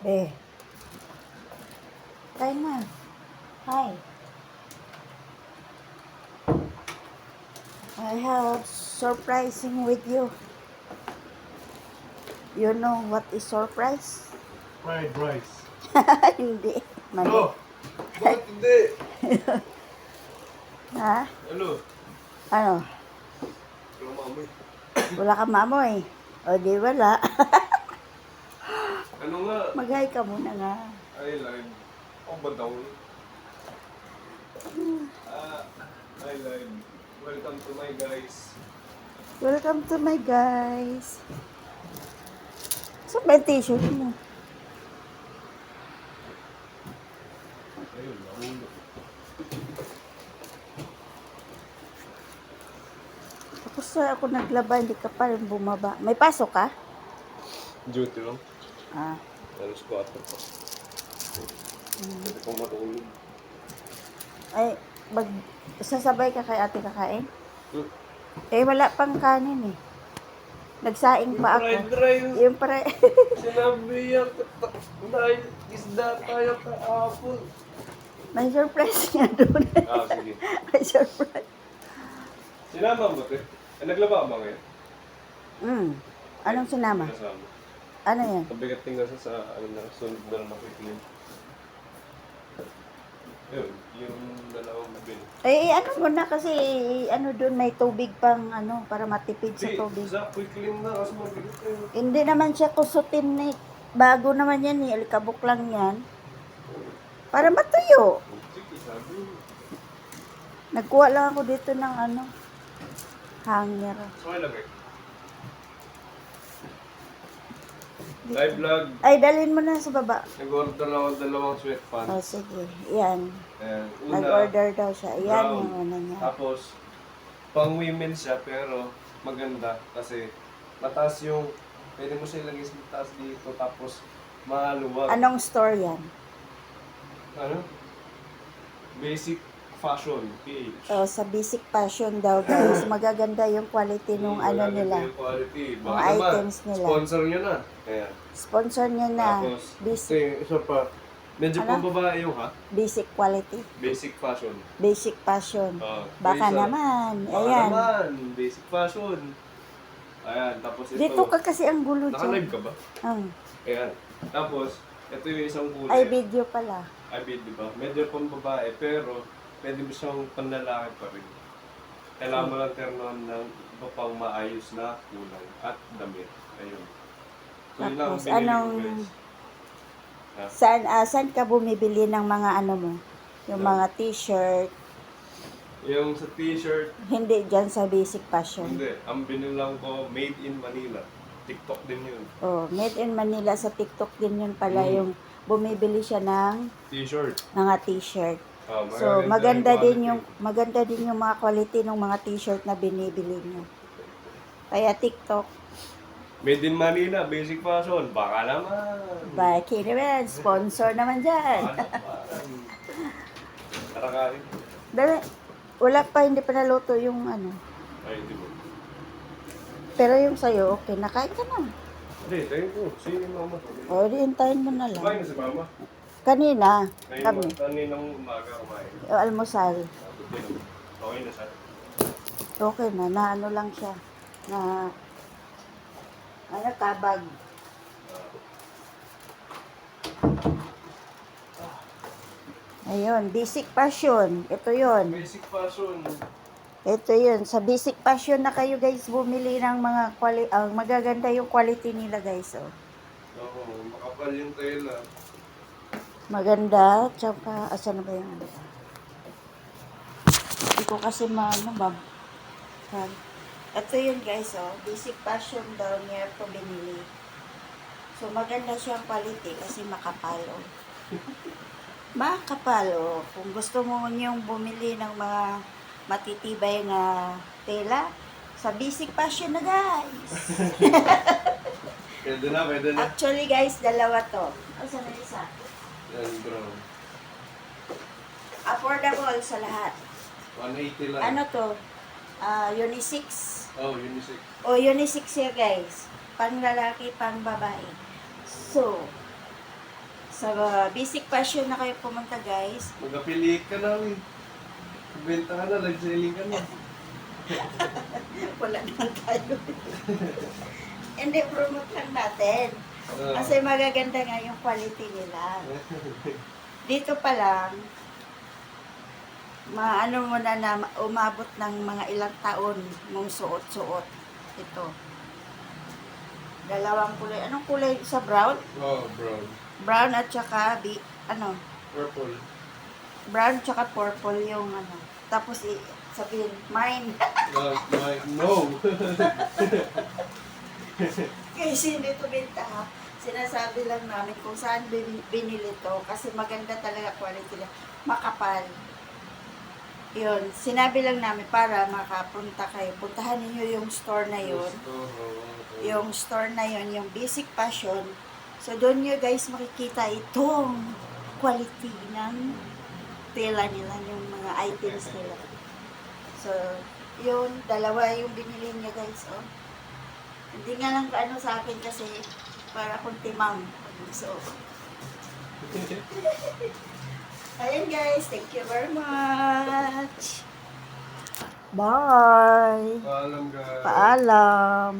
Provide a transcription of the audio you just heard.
Eh. Kain na. Hi. I have surprising with you. You know what is surprise? Fried rice. Hindi. Mali. Oh! Bakit hindi? Ha? Ano? Ano? Ano mami? Wala ka mamoy. O di wala. Nga? Mag-hi ka muna nga. Ay, live. Ako ba daw? Ah, hi live. Welcome to my guys. Welcome to my guys. So, yung t-shirt mo? Ayun, nahulog. Tapos sa ako naglaba, hindi ka pa rin bumaba. May pasok ka? Duty lang. Ah. Alas 4 pa. Pwede pong matulog. Ay, mag, sasabay ka kay ate kakain? Hmm. Eh, wala pang kanin eh. Nagsaing pa Fried ako. rice. Yung para... Sinabi yan. Dahil isda tayo kahapon. May surprise nga doon. Ah, sige. May surprise. Sinama mo, te? Eh, naglaba ka ba ngayon? Mm. Anong sinama? Kasama. Ano yan? Mabigat tingnan sa sa ano na sunod na makikinig. Yun, yung dalawang nabili. Eh, eh, ano mo na kasi, ano doon, may tubig pang, ano, para matipid sa Di, tubig. sa quick clean na kasi mabigat yun. Hindi naman siya kusutin ni bago naman yan eh, alikabok lang yan. Para matuyo. Sige, sabi mo. Nagkuha lang ako dito ng ano, hanger. So, may Live vlog. Ay, dalhin mo na sa baba. Nag-order lang ako ng dalawang Oh, sweatpants. sige. Yan. Ayan, una, Nag-order daw siya. Yan brown. yung una niya. Tapos, pang women siya pero maganda kasi mataas yung, pwede mo siya ilagay sa taas dito tapos maluwag. Anong store yan? Ano? Basic fashion, PH. Oh, sa Basic Fashion daw guys. Magaganda yung quality nung Hmm, ano nila. Yung quality. Mga Baka naman, items nila. Sponsor nyo na. Ayan. Sponsor niya na. Tapos, ito Basic, yung isa pa. Medyo Ano? pang babae yung ha? basic quality. Basic fashion. Basic Fashion. Ah, Baka isa. naman. Baka Ayan. naman. Basic fashion. Ayan. Tapos ito. Dito ka kasi ang gulo Naka-live dyan. ka ba? Um, Ayan. Tapos, ito yung isang kulay. ay, video pala. Ay, bid, di ba? Medyo pang babae, pero pwede mo siyang panlalaki pa rin. Kailangan mo lang ternon ng iba pang maayos na kulay at damit. Ayun. So, yun lang ang Tapos, binili anong- ko, guys. Ha? Saan, ah, saan ka bumibili ng mga ano mo? Yung Ah. mga t-shirt. Yung sa t-shirt, Hindi dyan sa Basic Fashion. hindi. Ang binilang ko, made in Manila. TikTok din yun. Oh, made in Manila sa TikTok din yun pala Mm. yung bumibili siya ng T-shirt. mga t-shirt. Ah, So, maganda din yung maganda din yung mga quality ng mga t-shirt na binibili niyo. Kaya TikTok, Made in Manila, basic fashion. Baka naman. by naman, sponsor naman dyan. Tara kain. Dali, wala pa, hindi pa naluto yung ano. Ay, di ba? Pero yung sa'yo, okay, nakain ka na. Hindi, thank you. Si mama. O, di, hintayin mo na Kumain lang. na si mama. Kanina, kami, kaninang umaga kumain. yung almusal, okay na siya. okay na, na ano lang siya, na, ano, kabag. Ayun, basic passion. Ito yon. Basic fashion. Ito yun. Sa basic passion na kayo guys bumili ng mga quali ang magaganda yung quality nila guys. Oh. Oo, makapal yung tela. Maganda. Tsaka, asa na ba yung ano? Hindi ko kasi maano. Yan. Ito yun guys, oh. Basic passion daw niya ito binili. So, maganda siyang quality kasi makapal, oh. makapal, oh. Kung gusto mo niyong bumili ng mga matitibay na tela, sa basic passion na guys. Pwede na, pwede na. Actually guys, dalawa to. Asa na isa? Yan. Affordable sa lahat. 180 lang. Ano to? Ah, unisex. Oh, unisex. O unisex siya guys. Pang lalaki, pang babae. So, Sa uh, Basic Passion na kayo pumunta guys. Mag-affiliate ka namin. Benta ka na, live selling ka na. Wala naman tayo. Hindi, promote lang natin. Kasi magaganda nga yung quality nila. Dito pa lang, maano mo na na umabot ng mga ilang taon mong suot-suot. Ito. Dalawang kulay. Anong kulay sa brown? oh, brown. Brown at saka bi, ano, Purple. brown at saka purple yung ano. Tapos i sabihin, mine. No, my, no. Kasi hindi ito benta. Sinasabi lang namin kung saan bin- binili to kasi maganda talaga quality nila. Makapal. Yun, sinabi lang namin para makapunta kayo. Puntahan ninyo yung store na yun. Yung store na yun, yung Basic Passion. So, doon nyo guys makikita itong quality ng tela nila, yung mga items nila. So, yun, dalawa yung binili niya guys, oh. Hindi nga lang ano sa akin kasi para akong timang. So, ayan guys, thank you very much. Bye! Paalam guys. Paalam!